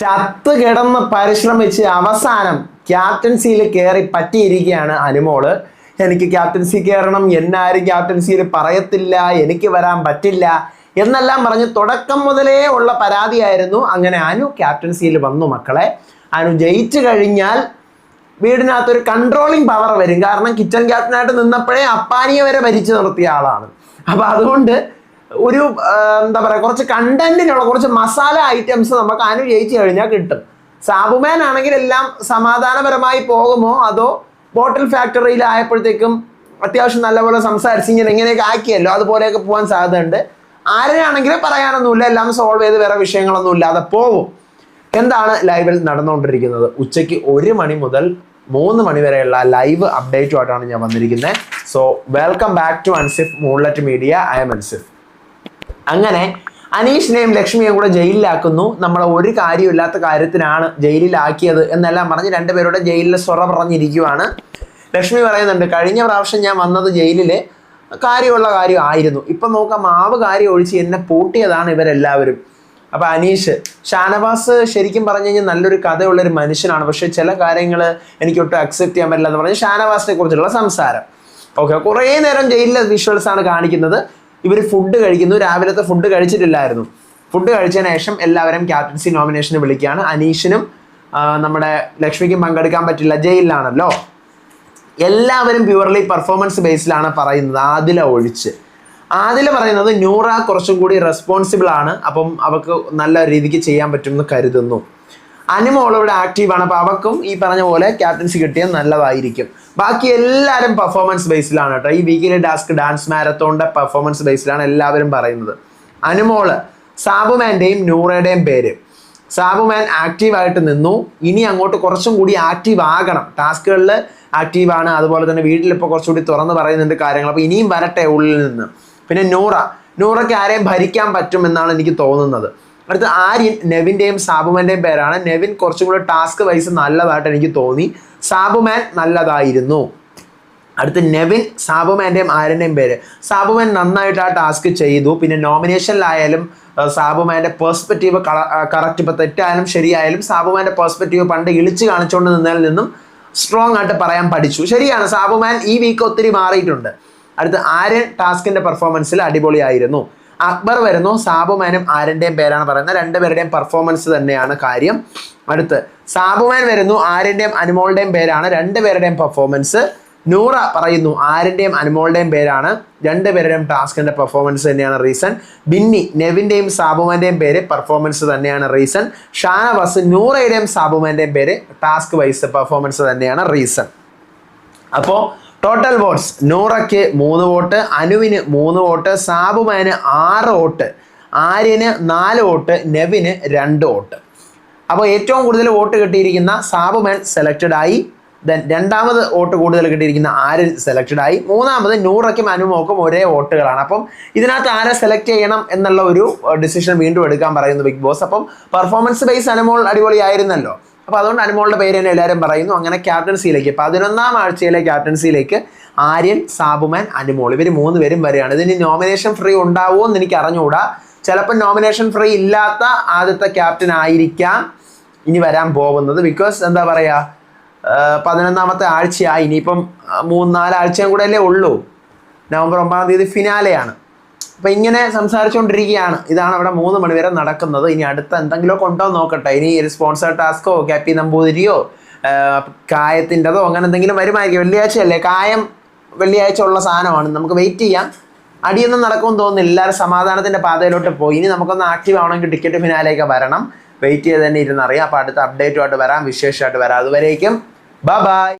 ചത്ത് കിടന്ന് പരിശ്രമിച്ച് അവസാനം ക്യാപ്റ്റൻസിയിൽ കയറി പറ്റിയിരിക്കുകയാണ് അനുമോൾ. എനിക്ക് ക്യാപ്റ്റൻസി കയറണം എന്നാരും ക്യാപ്റ്റൻസിയിൽ പറയത്തില്ല എനിക്ക് വരാൻ പറ്റില്ല എന്നെല്ലാം പറഞ്ഞ് തുടക്കം മുതലേ ഉള്ള പരാതിയായിരുന്നു അങ്ങനെ അനു ക്യാപ്റ്റൻസിയിൽ വന്നു മക്കളെ. അനു ജയിച്ചു കഴിഞ്ഞാൽ വീടിനകത്തൊരു കൺട്രോളിങ് പവർ വരും. കാരണം കിച്ചൺ ക്യാപ്റ്റനായിട്ട് നിന്നപ്പോഴേ അപ്പാനിയെ വരെ ഭരിച്ചു നിർത്തിയ ആളാണ്. അപ്പൊ അതുകൊണ്ട് ഒരു എന്താ പറയുക കുറച്ച് കണ്ടന്റിനുള്ള കുറച്ച് മസാല ഐറ്റംസ് നമുക്ക് അനു ജയിച്ചു കഴിഞ്ഞാൽ കിട്ടും. സാബുമാൻ ആണെങ്കിൽ എല്ലാം സമാധാനപരമായി പോകുമോ? അതോ ബോട്ടിൽ ഫാക്ടറിയിലായപ്പോഴത്തേക്കും അത്യാവശ്യം നല്ലപോലെ സംസാരിച്ച് ഇങ്ങനെ ഇങ്ങനെയൊക്കെ ആക്കിയല്ലോ? അതുപോലെയൊക്കെ പോകാൻ സാധ്യതയുണ്ട്. ആരെയാണെങ്കിലും പറയാനൊന്നുമില്ല. എല്ലാം സോൾവ് ചെയ്ത് വേറെ വിഷയങ്ങളൊന്നും ഇല്ലാതെ പോവും. എന്താണ് ലൈവിൽ നടന്നുകൊണ്ടിരിക്കുന്നത്? ഉച്ചയ്ക്ക് ഒരു മണി മുതൽ മൂന്ന് മണി വരെയുള്ള ലൈവ് അപ്ഡേറ്റുമായിട്ടാണ് ഞാൻ വന്നിരിക്കുന്നത്. So welcome back to Ansif Moonlet media I'm Ansif അങ്ങനെ അനീഷിനെയും ലക്ഷ്മിയെയും കൂടെ ജയിലിലാക്കുന്നു. നമ്മളെ ഒരു കാര്യമില്ലാത്ത കാര്യത്തിനാണ് ജയിലിലാക്കിയത് എന്നെല്ലാം പറഞ്ഞ് രണ്ടുപേരുടെ ജയിലിലെ സ്വറ പറഞ്ഞിരിക്കുവാണ്. ലക്ഷ്മി പറയുന്നുണ്ട് കഴിഞ്ഞ പ്രാവശ്യം ഞാൻ വന്നത് ജയിലിൽ കാര്യമുള്ള കാര്യമായിരുന്നു. ഇപ്പം നോക്കാം മാവ് കാര്യം ഒഴിച്ച് എന്നെ പൂട്ടിയതാണ് ഇവരെല്ലാവരും. അപ്പൊ അനീഷ് ഷാനവാസ് ശരിക്കും പറഞ്ഞു കഴിഞ്ഞാൽ നല്ലൊരു കഥയുള്ളൊരു മനുഷ്യനാണ്. പക്ഷേ ചില കാര്യങ്ങൾ എനിക്ക് ഒട്ടും അക്സെപ്റ്റ് ചെയ്യാൻ പറ്റില്ല എന്ന് പറഞ്ഞ് ഷാനവാസിനെ കുറിച്ചുള്ള സംസാരം. ഓക്കെ കുറേ നേരം ജയിലിലെ വിഷ്വൽസ് ആണ് കാണിക്കുന്നത്. ഇവർ ഫുഡ് കഴിക്കുന്നു. രാവിലത്തെ ഫുഡ് കഴിച്ചിട്ടില്ലായിരുന്നു. ഫുഡ് കഴിച്ചതിന് ശേഷം എല്ലാവരും ക്യാപ്റ്റൻസി നോമിനേഷന് വിളിക്കുകയാണ്. അനീഷിനും നമ്മുടെ ലക്ഷ്മിക്കും പങ്കെടുക്കാൻ പറ്റില്ല. ജയിലിലാണല്ലോ. എല്ലാവരും പ്യുവർലി പെർഫോമൻസ് ബേസിലാണ് പറയുന്നത്. ആദില ഒഴിച്ച്. ആദില പറയുന്നത് ന്യൂറ കുറച്ചും കൂടി റെസ്പോൺസിബിൾ ആണ്. അപ്പം അവർക്ക് നല്ല രീതിക്ക് ചെയ്യാൻ പറ്റുമെന്ന് കരുതുന്നു. അനുമോൾ ഇവിടെ ആക്റ്റീവാണ് അപ്പോൾ അവക്കും ഈ പറഞ്ഞ പോലെ ക്യാപ്റ്റൻസി കിട്ടിയാൽ നല്ലതായിരിക്കും. ബാക്കി എല്ലാവരും പെർഫോമൻസ് ബേസിലാണ് കേട്ടോ. ഈ വീക്കിലെ ടാസ്ക് ഡാൻസ് മാരത്തോണിന്റെ പെർഫോമൻസ് ബേസിലാണ് എല്ലാവരും പറയുന്നത്. അനുമോൾ സാബുമാന്റെയും നൂറയുടെയും പേര്. സാബുമാൻ ആക്റ്റീവ് ആയിട്ട് നിന്നു. ഇനി അങ്ങോട്ട് കുറച്ചും കൂടി ആക്റ്റീവ് ആകണം. ടാസ്കുകളിൽ ആക്റ്റീവ് ആണ്. അതുപോലെ തന്നെ വീട്ടിലിപ്പോൾ കുറച്ചുകൂടി തുറന്ന് പറയുന്നുണ്ട് കാര്യങ്ങൾ. അപ്പോൾ ഇനിയും വരട്ടെ ഉള്ളിൽ നിന്ന്. പിന്നെ നൂറ. നൂറയ്ക്ക് ആരെയും ഭരിക്കാൻ പറ്റുമെന്നാണ് എനിക്ക് തോന്നുന്നത്. അടുത്ത ആര്യൻ നെവിന്റെയും സാബുമാന്റെയും പേരാണ്. നെവിൻ കുറച്ചും കൂടെ ടാസ്ക് വൈസ് നല്ലതായിട്ട് എനിക്ക് തോന്നി. സാബുമാൻ നല്ലതായിരുന്നു. അടുത്ത് നെവിൻ സാബുമാന്റെയും ആര്യന്റെയും പേര്. സാബുമാൻ നന്നായിട്ട് ആ ടാസ്ക് ചെയ്തു. പിന്നെ നോമിനേഷനിലായാലും സാബുമാന്റെ പെർസ്പെക്റ്റീവ് കറക്റ്റ് ഇപ്പോൾ തെറ്റായാലും ശരിയായാലും സാബുമാന്റെ പേഴ്സ്പെക്റ്റീവ് പണ്ട് ഇളിച്ച് കാണിച്ചുകൊണ്ട് നിന്നതിൽ നിന്നും സ്ട്രോങ് ആയിട്ട് പറയാൻ പഠിച്ചു. ശരിയാണ് സാബുമാൻ ഈ വീക്ക് ഒത്തിരി മാറിയിട്ടുണ്ട്. അടുത്ത് ആര്യൻ ടാസ്കിന്റെ പെർഫോമൻസിൽ അടിപൊളിയായിരുന്നു. അക്ബർ വരുന്നു. സാബുമാനും ആരന്റെയും പേരാണ് പറയുന്നത്. രണ്ടുപേരുടെയും പെർഫോമൻസ് തന്നെയാണ് കാര്യം. അടുത്ത് സാബുമാൻ വരുന്നു. ആരന്റെയും അനുമോളുടെയും പേരാണ്. രണ്ടുപേരുടെയും പെർഫോമൻസ് നൂറ പറയുന്നു. ആരന്റെയും അനുമോളുടെയും പേരാണ്. രണ്ടുപേരുടെയും ടാസ്കിന്റെ പെർഫോമൻസ് തന്നെയാണ് റീസൺ ബിന്നി നെവിന്റെയും സാബുമാന്റെയും പേര് പെർഫോമൻസ് തന്നെയാണ് റീസൺ ഷാനവാസ് നൂറയുടെയും സാബുമാന്റെയും പേര് ടാസ്ക് വൈസ് പെർഫോമൻസ് തന്നെയാണ് റീസൺ അപ്പോൾ ടോട്ടൽ വോട്ട്സ് നൂറയ്ക്ക് മൂന്ന് വോട്ട് അനുവിന് മൂന്ന് വോട്ട് സാബുമാന് ആറ് വോട്ട് ആര്യന് നാല് വോട്ട് നെവിന് രണ്ട് വോട്ട്. അപ്പോൾ ഏറ്റവും കൂടുതൽ വോട്ട് കിട്ടിയിരിക്കുന്ന സാബുമാൻ സെലക്റ്റഡ് ആയി. ദെൻ രണ്ടാമത് വോട്ട് കൂടുതൽ കിട്ടിയിരിക്കുന്ന ആര്യൻ സെലക്റ്റഡ് ആയി. മൂന്നാമത് നൂറയ്ക്കും അനുമോക്കും ഒരേ വോട്ടുകളാണ്. അപ്പം ഇതിനകത്ത് ആരെ സെലക്ട് ചെയ്യണം എന്നുള്ള ഒരു ഡിസിഷൻ വീണ്ടും എടുക്കാൻ പറയുന്നു ബിഗ് ബോസ് അപ്പം പെർഫോമൻസ് ബേസ് അനുമോൾ അടിപൊളിയായിരുന്നല്ലോ. അപ്പോൾ അതുകൊണ്ട് അനുമോളുടെ പേര് തന്നെ എല്ലാവരും പറയുന്നു. അങ്ങനെ ക്യാപ്റ്റൻസിയിലേക്ക് പതിനൊന്നാം ആഴ്ചയിലെ ക്യാപ്റ്റൻസിയിലേക്ക് ആര്യൻ സാബുമാൻ അനുമോൾ. ഇവർ മൂന്ന് പേരും വരികയാണ്. ഇതിന് നോമിനേഷൻ ഫ്രീ ഉണ്ടാവുമോ എന്ന് എനിക്ക് അറിഞ്ഞുകൂടാ. ചിലപ്പോൾ നോമിനേഷൻ ഫ്രീ ഇല്ലാത്ത ആദ്യത്തെ ക്യാപ്റ്റൻ ആയിരിക്കാം ഇനി വരാൻ പോകുന്നത്. ബിക്കോസ് എന്താ പറയുക പതിനൊന്നാമത്തെ ആഴ്ചയായി. ഇനിയിപ്പം മൂന്നാലാഴ്ചയും മൂന്ന് നാലാഴ്ചയും കൂടെ അല്ലേ ഉള്ളൂ. നവംബർ ഒമ്പതാം തീയതി ഫിനാലെയാണ് അപ്പം ഇങ്ങനെ സംസാരിച്ചുകൊണ്ടിരിക്കുകയാണ് ഇതാണ് അവിടെ മൂന്ന് മണിവരെ നടക്കുന്നത്. ഇനി അടുത്ത എന്തെങ്കിലും കൊണ്ടോ നോക്കട്ടെ. ഇനി ഒരു സ്പോൺസർ ടാസ്കോ ക്യാപ്പി നമ്പൂതിരിയോ കായത്തിന്റെതോ അങ്ങനെ എന്തെങ്കിലും വരുമായിരിക്കും. വെള്ളിയാഴ്ച അല്ലേ? കായം വെള്ളിയാഴ്ച ഉള്ള സാധനമാണ്. നമുക്ക് വെയിറ്റ് ചെയ്യാം. അടിയൊന്നും നടക്കുമെന്ന് തോന്നുന്നില്ല. എല്ലാവരും സമാധാനത്തിന്റെ പാതയിലോട്ട് പോയി. ഇനി നമുക്കൊന്ന് ആക്റ്റീവ് ആവണമെങ്കിൽ ടിക്കറ്റ് ഫിനാലേക്ക് വരണം. വെയിറ്റ് ചെയ്ത് തന്നെ ഇരുന്നറിയാം അപ്പോൾ അടുത്ത അപ്ഡേറ്റുമായിട്ട് വരാം. വിശേഷമായിട്ട് വരാം. അതുവരേക്കും. Bye bye